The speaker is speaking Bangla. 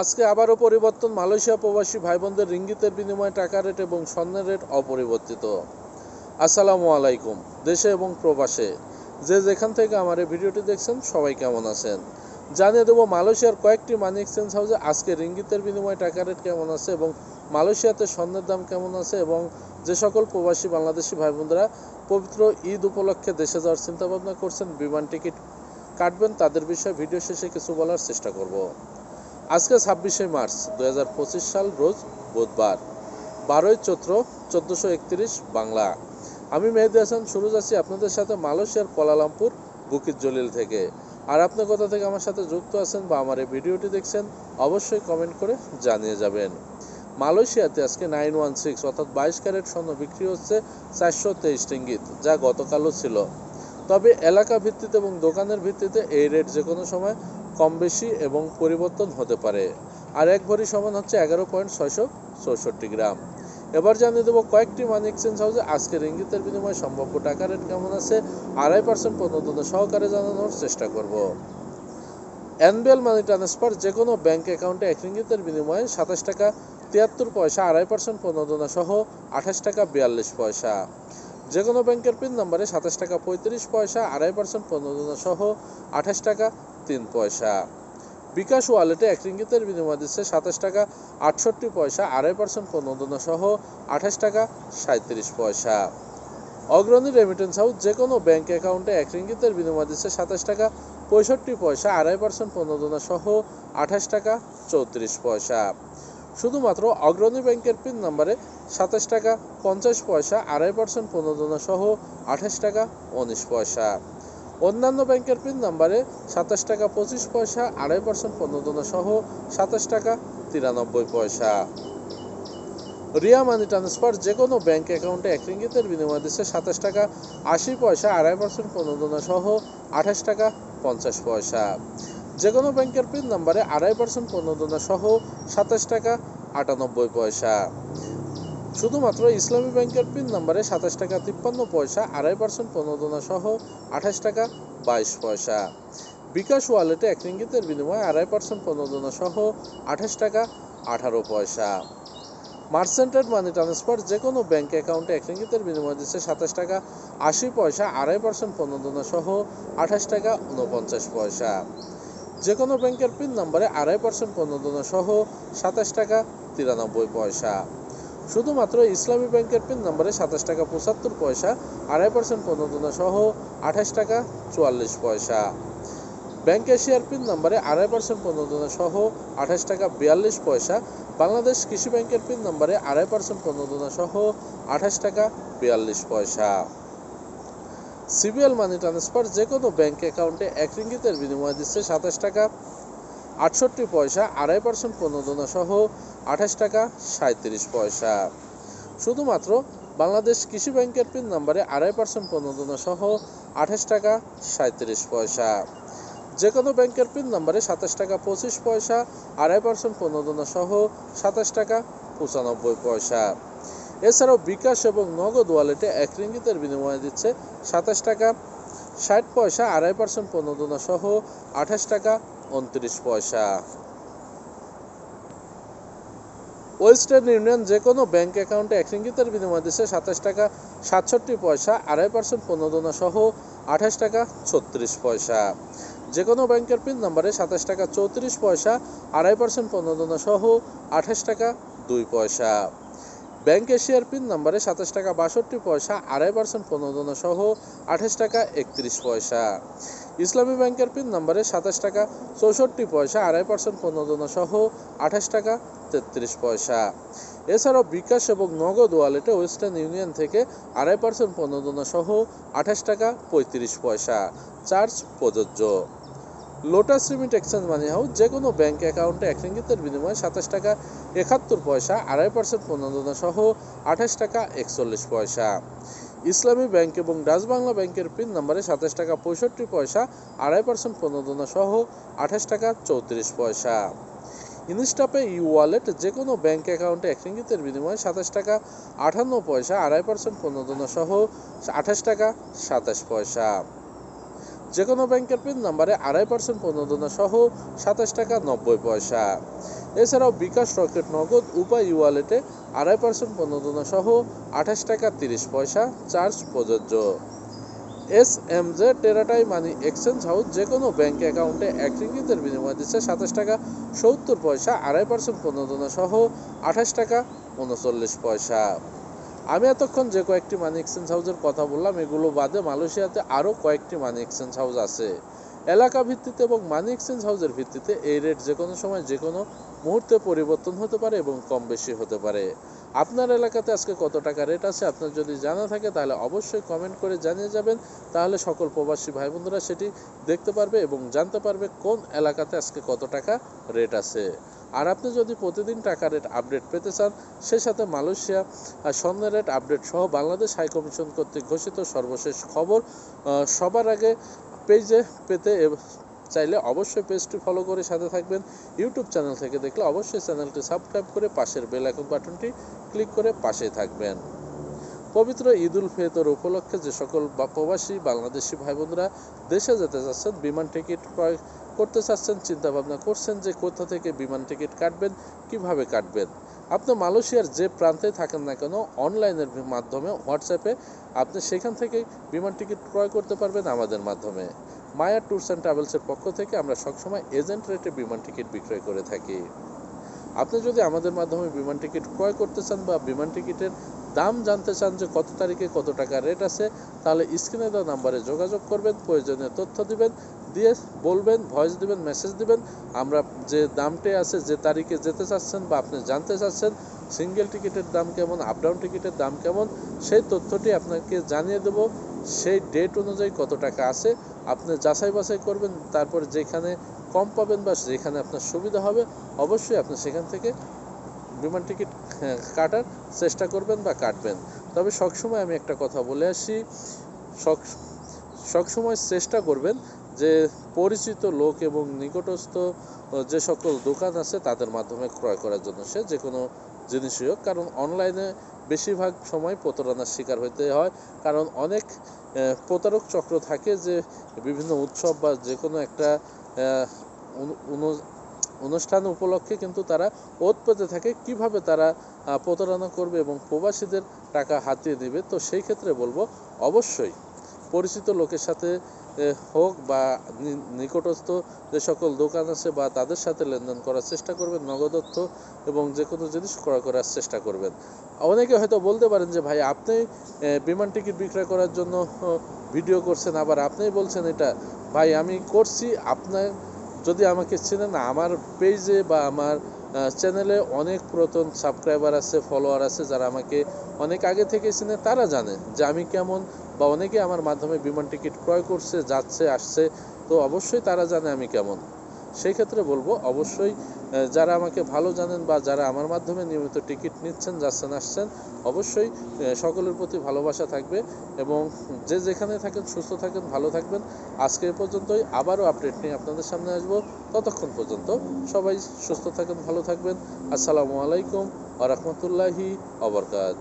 আজকে আবারও পরিবর্তন, মালয়েশিয়া প্রবাসী ভাই বোনদের রিঙ্গিতের বিনিময়ে টাকা রেট এবং স্বর্ণের রেট অপরিবর্তিত। আসসালামু আলাইকুম, দেশে এবং প্রবাসে। যে যেখান থেকে আমার এই ভিডিওটি দেখছেন, সবাই কেমন আছেন? জানিয়ে দেবো, মালয়েশিয়ার কয়েকটি মানি এক্সচেঞ্জ হাউসে আজকে রিঙ্গিতের বিনিময়ে টাকা রেট কেমন আছে এবং মালয়েশিয়াতে স্বর্ণের দাম কেমন আছে এবং যে সকল প্রবাসী বাংলাদেশি ভাই বোনরা পবিত্র ঈদ উপলক্ষে দেশে যাওয়ার চিন্তা ভাবনা করছেন, বিমান টিকিট কাটবেন, তাদের বিষয়ে ভিডিও শেষে কিছু বলার চেষ্টা করব। আজকে ছাব্বিশে মার্চ দু হাজার পঁচিশ সাল, রোজ বুধবার। বারোই চৈত্র চোদ্দোশো একত্রিশ বাংলা। আমি মেহেদি হাসান, শুরু যাচ্ছি আপনাদের সাথে মালয়েশিয়ার কোলালামপুর বুকির জলিল থেকে। আর আপনি কোথা থেকে আমার সাথে যুক্ত আছেন বা আমার এই ভিডিওটি দেখছেন, অবশ্যই কমেন্ট করে জানিয়ে যাবেন। মালয়েশিয়াতে আজকে নাইন ওয়ান সিক্স, অর্থাৎ বাইশ ক্যারেট স্বর্ণ বিক্রি হচ্ছে চারশো তেইশ রিঙ্গিত যা গতকালও ছিল। তবে এলাকা ভিত্তিতে এবং দোকানের ভিত্তিতে এই রেট যে কোনো সময় কম বেশি এবং পরিবর্তন হতে পারে। আর এক ভরি সমান হচ্ছে এগারো পয়েন্ট ছয়শো চৌষট্টি গ্রাম। এবার জানিয়ে দেবো কয়েকটি মানি এক্সচেঞ্জ হাউসে আজকের ইঙ্গিতের বিনিময়ে সম্ভাব্য টাকা রেট কেমন আছে, আড়াই পার্সেন্ট পর্যন্ত সহকারে জানানোর চেষ্টা করব। এনবিএল মানি ট্রান্সফার যে কোনো ব্যাংক অ্যাকাউন্টে এক রিঙ্গিতের বিনিময়ে সাতাশ টাকা তিয়াত্তর পয়সা, আড়াই পার্সেন্ট প্রণোদনা সহ আঠাশ টাকা বিয়াল্লিশ পয়সা। যে কোনো ব্যাংকের পিন নম্বরে সাতাশ টাকা পঁয়ত্রিশ পয়সা, আড়াই পার্সেন্ট প্রণোদনা সহ আঠাশ টাকা তিন পয়সা। বিকাশ ওয়ালেটে এক রিঙ্গিতের বিনিময় দিচ্ছে সাতাশ টাকা আটষট্টি পয়সা, আড়াই পার্সেন্ট প্রণোদনা সহ আঠাশ টাকা সাঁত্রিশ পয়সা। অগ্রণী রেমিটেন্স হাউস যে কোনো ব্যাংক অ্যাকাউন্টে এক রিঙ্গিতের বিনিময় দিচ্ছে সাতাশ টাকা পঁয়ষট্টি পয়সা, আড়াই পার্সেন্ট প্রণোদনা সহ আঠাশ টাকা চৌত্রিশ পয়সা। শুধুমাত্র অগ্রণী ব্যাংকের পিন নাম্বারে সাতাশ টাকা পঞ্চাশ পয়সা, আড়াই পার্সেন্ট প্রণোদনা সহ আঠাশ টাকা উনিশ পয়সা। অন্যান্য ব্যাংকের পিন নাম্বারে সাতাশ টাকা পঁচিশ পয়সা, আড়াই পার্সেন্ট প্রণোদনা সহ সাতাশ টাকা তিরানব্বই পয়সা। রিয়া মানি ট্রান্সফার যে কোনো ব্যাংক অ্যাকাউন্টে এক রিঙ্গিতের বিনিময় দিচ্ছে সাতাশ টাকা আশি পয়সা, আড়াই পার্সেন্ট প্রণোদনা সহ আঠাশ টাকা পঞ্চাশ পয়সা। যে কোনো ব্যাংকের পিন নাম্বারে আড়াই পার্সেন্ট প্রণোদনা সহ সাতাশ টাকা আটানব্বই পয়সা। শুধুমাত্র ইসলামী ব্যাংকের পিন নাম্বারে সাতাশ টাকা তিপ্পান্ন পয়সা, আড়াই পার্সেন্ট প্রণোদনা সহ আঠাশ টাকা বাইশ পয়সা। বিকাশ ওয়ালেটে এক রিঙ্গিতের বিনিময়ে আড়াই পার্সেন্ট প্রণোদনা সহ আঠাশ টাকা আঠারো পয়সা। মার্সেন্টেড মানি ট্রান্সফার যে কোনো ব্যাংক অ্যাকাউন্টে এক রিঙ্গিতের বিনিময় দিচ্ছে সাতাশ টাকা আশি পয়সা, আড়াই পার্সেন্ট প্রণোদনা সহ আঠাশ টাকা উনপঞ্চাশ পয়সা। যে কোনো ব্যাংকের পিন নাম্বারে আড়াই পার্সেন্ট প্রণোদনা সহ সাতাশ টাকা তিরানব্বই পয়সা। শুধুমাত্র ইসলামী ব্যাংকের পিন নম্বরে সাতাশ টাকা পঁচাত্তর পয়সা, আড়াই পার্সেন্ট প্রণোদনা সহ আঠাশ টাকা চুয়াল্লিশ পয়সা। ব্যাংক এশিয়ার পিন নম্বরে আড়াই পার্সেন্ট প্রণোদনা সহ আঠাশ টাকা বিয়াল্লিশ পয়সা, বাংলাদেশ কৃষি ব্যাংকের পিন নম্বরে আড়াই পার্সেন্ট প্রণোদনা সহ আঠাশ টাকা বিয়াল্লিশ পয়সা। সিবিএল মানি ট্রান্সফার যে কোনো ব্যাংক অ্যাকাউন্টে এক রিঙ্গিতের বিনিময় দিচ্ছে সাতাশ টাকা আটষট্টি পয়সা, আড়াই পার্সেন্ট প্রণোদনা সহ আঠাশ টাকা সাঁত্রিশ পয়সা। শুধুমাত্র বাংলাদেশ কৃষি ব্যাংকের পিন নাম্বারে আড়াই পার্সেন্ট প্রণোদনা সহ আঠাশ টাকা সাঁত্রিশ পয়সা। যে কোনো ব্যাংকের পিন নাম্বারে সাতাশ টাকা পঁচিশ পয়সা, আড়াই পার্সেন্ট প্রণোদনা সহ সাতাশ টাকা পঁচানব্বই পয়সা। এছাড়াও বিকাশ এবং নগদ ওয়ালেটে এক রিঙ্গিতের বিনিময়ে দিচ্ছে সাতাশ টাকা ষাট পয়সা, আড়াই পার্সেন্ট প্রণোদনা সহ আঠাশ টাকা উনত্রিশ পয়সা। ওয়েস্টার্ন ইউনিয়ন যে কোনো ব্যাংক অ্যাকাউন্টে এক রিঙ্গিতের বিনিময় দিচ্ছে সাতাশ টাকা সাতষট্টি পয়সা, আড়াই পার্সেন্ট প্রণোদনা সহ আঠাশ টাকা ছত্রিশ পয়সা। যে কোনো ব্যাংকের পিন নাম্বারে সাতাশ টাকা চৌত্রিশ পয়সা, আড়াই পার্সেন্ট পণ্যদনা সহ আঠাশ টাকা দুই পয়সা। ব্যাংক এশিয়ার পিন নম্বরে সাতাশ টাকা বাষট্টি পয়সা, আড়াই পার্সেন্ট প্রণোদনা সহ আঠাশ টাকা একত্রিশ পয়সা। ইসলামী ব্যাংকের পিন নম্বরে সাতাশ টাকা চৌষট্টি পয়সা, আড়াই পার্সেন্ট প্রণোদনা সহ আঠাশ টাকা তেত্রিশ পয়সা। এছাড়াও বিকাশ এবং নগদ ওয়ালেটে ওয়েস্টার্ন ইউনিয়ন থেকে আড়াই পার্সেন্ট প্রণোদনা সহ আঠাশ টাকা পঁয়ত্রিশ পয়সা। চার্জ প্রযোজ্য। Lotus remit exchange money house যে কোনো ব্যাংক অ্যাকাউন্টে এক রিঙ্গিতের বিনিময়ে সাতাশ টাকা একাত্তর পয়সা, আড়াই পার্সেন্ট প্রণোদনা সহ আঠাশ টাকা একচল্লিশ পয়সা। ইসলামী ব্যাংক এবং ডাচ বাংলা ব্যাংকের পিন নম্বরে সাতাশ টাকা পঁয়ষট্টি পয়সা, আড়াই পার্সেন্ট প্রণোদনা সহ আঠাশ টাকা চৌত্রিশ পয়সা। ইনস্টাপে ই ওয়ালেট যে কোনো ব্যাংক অ্যাকাউন্টে এক রিঙ্গিতের বিনিময়ে সাতাশ টাকা আটান্ন পয়সা, আড়াই পার্সেন্ট প্রণোদনা সহ আঠাশ টাকা সাতাশ পয়সা। যে কোনো ব্যাংকের পিন নাম্বারে আড়াই পার্সেন্ট প্রণোদনা সহ সাতাশ টাকা নব্বই পয়সা। এছাড়াও বিকাশ রকেট নগদ উপায় ওয়ালেটে আড়াই পার্সেন্ট প্রণোদনা সহ আঠাশ টাকা তিরিশ পয়সা চার্জ প্রযোজ্য। S M J Teratai money exchange house যে কোনো ব্যাংক অ্যাকাউন্টে এক রিঙ্গিতের বিনিময় দিচ্ছে সাতাশ টাকা সত্তর পয়সা, আড়াই পার্সেন্ট প্রণোদনা সহ আঠাশ টাকা উনচল্লিশ পয়সা। আমি এতক্ষণ যে কয়েকটি মানি এক্সচেঞ্জ হাউসের কথা বললাম, এগুলো বাদে মালয়েশিয়াতে আরও কয়েকটি মানি এক্সচেঞ্জ হাউস আছে। এলাকা ভিত্তিতে এবং মানি এক্সচেঞ্জ হাউসের ভিত্তিতে এই রেট যে কোনো সময় যে কোনো মুহূর্তে পরিবর্তন হতে পারে এবং কম বেশি হতে পারে। আপনার এলাকাতে আজকে কত টাকা রেট আছে আপনার যদি জানা থাকে তাহলে অবশ্যই কমেন্ট করে জানিয়ে যাবেন, তাহলে সকল প্রবাসী ভাই বন্ধুরা সেটি দেখতে পারবে এবং জানতে পারবে কোন এলাকাতে আজকে কত টাকা রেট আছে। আর আপনি যদি প্রতিদিন টাকা রেট আপডেট পেতে চান সেই সাথে মালয়েশিয়া স্বর্ণের রেট আপডেট সহ বাংলাদেশ হাই কমিশন কর্তৃক ঘোষিত সর্বশেষ খবর সবার আগে পেজে পেতে চাইলে অবশ্যই পেজটি ফলো করে সাথে থাকবেন। ইউটিউব চ্যানেল থেকে দেখলে অবশ্যই চ্যানেলটি সাবস্ক্রাইব করে পাশের বেল আইকন বাটনটি ক্লিক করে পাশে থাকবেন। পবিত্র ঈদ উল ফিতর উপলক্ষে যে সকল প্রবাসী বাংলাদেশি ভাই বোনরা দেশে যেতে চাচ্ছেন, বিমান টিকিট ক্রয় করতে চাচ্ছেন চিন্তা ভাবনা করছেন যে কোথা থেকে বিমান টিকিট কাটবেন, কীভাবে কাটবেন। আপনি মালয়েশিয়ার যে প্রান্তে থাকেন না কেন, অনলাইনের মাধ্যমে হোয়াটসঅ্যাপে আপনি সেখান থেকে বিমান টিকিট ক্রয় করতে পারবেন আমাদের মাধ্যমে। মায়া ট্যুরস অ্যান্ড ট্রাভেলসের পক্ষ থেকে আমরা সবসময় এজেন্ট রেটে বিমান টিকিট বিক্রয় করে থাকি। আপনি যদি আমাদের মাধ্যমে বিমান টিকিট ক্রয় করতে চান বা বিমান টিকিটের দাম জানতে চান যে কত তারিখে কত টাকা রেট আছে, তাহলে স্ক্রিনে দেওয়া নাম্বারে যোগাযোগ করবেন, প্রয়োজনীয় তথ্য দিবেন, দিয়ে বলবেন ভয়েস দিবেন মেসেজ দিবেন। আমরা যে দামটি আছে, যে তারিখে যেতে চাচ্ছেন বা আপনি জানতে চাচ্ছেন সিঙ্গেল টিকিটের দাম কেমন আপ ডাউন টিকিটের দাম কেমন, সেই তথ্যটি আপনাকে জানিয়ে দেব। সেই ডেট অনুযায়ী কত টাকা আছে, আপনি যাচাই বাছাই করবেন, তারপর যেখানে কম পাবেন বা যেখানে আপনার সুবিধা হবে, অবশ্যই আপনি সেখান থেকে বিমান টিকিট কাটার চেষ্টা করবেন বা কাটবেন। তবে সবসময় আমি একটা কথা বলে আসি, সব, সবসময় চেষ্টা করবেন যে পরিচিত লোক এবং নিকটস্থ যে সকল দোকান আছে তাদের মাধ্যমে ক্রয় করার জন্য সে যে কোনো জিনিসই হোক। কারণ অনলাইনে বেশিরভাগ সময় প্রতারণার শিকার হতে হয়। কারণ অনেক প্রতারক চক্র থাকে যে বিভিন্ন উৎসব বা যে কোনো একটা অনুষ্ঠান উপলক্ষে কিন্তু তারা ওত পেতে থাকে কীভাবে তারা প্রতারণা করবে এবং প্রবাসীদের টাকা হাতিয়ে দিবে তো সেই ক্ষেত্রে বলব, অবশ্যই পরিচিত লোকের সাথে হোক বা নিকটস্থ যে সকল দোকান আছে বা তাদের সাথে লেনদেন করার চেষ্টা করবেন, নগদ অর্থ এবং যে কোনো জিনিস ক্রয় করার চেষ্টা করবেন। অনেকে হয়তো বলতে পারেন যে, ভাই, আপনি বিমান টিকিট বিক্রয় করার জন্য ভিডিও করছেন। আবার আপনিই বলছেন এটা, ভাই, আমি করছি, আপনার যদি আমাকে চেনেন, আমার পেজে বা আমার চ্যানেলে অনেক পুরাতন সাবস্ক্রাইবার আছে ফলোয়ার আছে, যারা আমাকে অনেক আগে থেকে চিনে, তারা জানে যে আমি কেমন বা অনেকে আমার মাধ্যমে বিমান টিকিট ক্রয় করছে, যাচ্ছে, আসছে। তো অবশ্যই তারা জানে আমি কেমন। সেই ক্ষেত্রে বলব, অবশ্যই যারা আমাকে ভালো জানেন বা যারা আমার মাধ্যমে নিয়মিত টিকিট নিচ্ছেন, যাচ্ছেন, আসছেন, অবশ্যই সকলের প্রতি ভালোবাসা থাকবে এবং যে যেখানে থাকেন, সুস্থ থাকেন, ভালো থাকবেন। আজকে এ পর্যন্তই, আবারও আপডেট নিয়ে আপনাদের সামনে আসব। ততক্ষণ পর্যন্ত সবাই সুস্থ থাকেন, ভালো থাকবেন। আসসালামু আলাইকুম আ রহমতুল্লাহি অবরকাত